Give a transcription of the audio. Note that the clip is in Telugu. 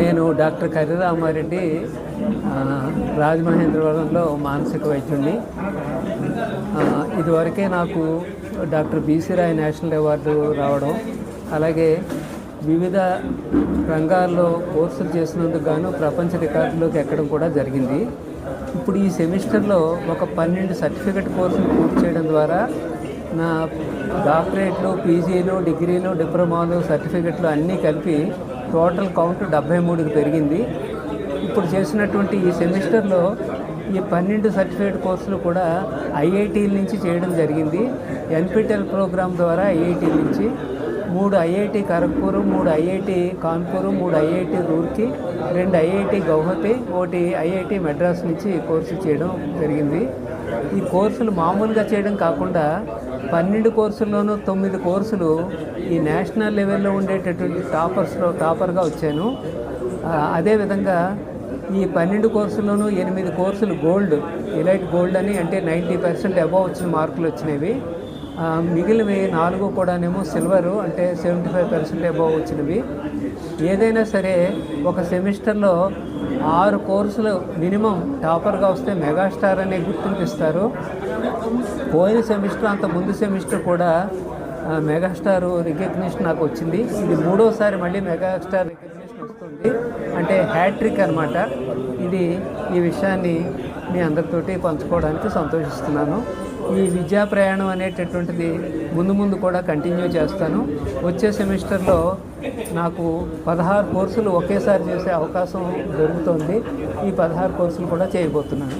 నేను డాక్టర్ కరిరామారెడ్డి రాజమహేంద్రవరంలో మానసిక వైద్యుడిని ఇదివరకే నాకు doctor BC Roy national award రావడం అలాగే వివిధ రంగాల్లో కోర్సులు చేసినందుకు గాను ప్రపంచ రికార్డులోకి ఎక్కడం కూడా జరిగింది. ఇప్పుడు ఈ సెమిస్టర్లో ఒక పన్నెండు సర్టిఫికెట్ కోర్సులు పూర్తి చేయడం ద్వారా నా డాక్టరేట్లు పీజీలు డిగ్రీలు డిప్లొమాలు సర్టిఫికెట్లు అన్నీ కలిపి టోటల్ కౌంట్ డెబ్బై మూడుకి పెరిగింది. ఇప్పుడు చేసినటువంటి ఈ సెమిస్టర్లో ఈ పన్నెండు సర్టిఫికేట్ కోర్సులు కూడా ఐఐటీల నుంచి చేయడం జరిగింది. ఎన్పిటెల్ ప్రోగ్రామ్ ద్వారా ఐఐటీ నుంచి మూడు ఐఐటి ఖరగ్పూర్ మూడు ఐఐటి కాన్పూర్ మూడు ఐఐటి రూర్కి రెండు ఐఐటి గౌహతి ఒకటి ఐఐటి మెడ్రాస్ నుంచి కోర్సు చేయడం జరిగింది. ఈ కోర్సులు మామూలుగా చేయడం కాకుండా పన్నెండు కోర్సుల్లోనూ తొమ్మిది కోర్సులు ఈ నేషనల్ లెవెల్లో ఉండేటటువంటి టాపర్స్లో టాపర్గా వచ్చాను. అదేవిధంగా ఈ పన్నెండు కోర్సుల్లోనూ ఎనిమిది కోర్సులు గోల్డ్ ఎలైట్ గోల్డ్ అని అంటే నైంటీ పర్సెంట్ అబవ్ వచ్చిన మార్కులు వచ్చినవి. మిగిలినవి నాలుగు కూడానేమో సిల్వరు అంటే సెవెంటీ ఫైవ్ పర్సెంట్ అబవ్ వచ్చినవి. ఏదైనా సరే ఒక సెమిస్టర్లో ఆరు కోర్సులు మినిమం టాపర్గా వస్తే మెగాస్టార్ అనే గుర్తింపు ఇస్తారు పోయిన సెమిస్టర్ అంత ముందు సెమిస్టర్ కూడా మెగాస్టార్ రికగ్నిషన్ నాకు వచ్చింది. ఇది మూడోసారి మళ్ళీ మెగాస్టార్ రికగ్నిషన్ వస్తుంది. అంటే హ్యాట్రిక్ అనమాట ఇది ఈ విషయాన్ని మీ అందరితోటి పంచుకోవడానికి సంతోషిస్తున్నాను. ఈ విద్యా ప్రయాణం అనేటటువంటిది ముందు ముందు కూడా కంటిన్యూ చేస్తాను. వచ్చే సెమిస్టర్లో నాకు పదహారు కోర్సులు ఒకేసారి చేసే అవకాశం దొరుకుతుంది. ఈ పదహారు కోర్సులు కూడా చేయబోతున్నాను.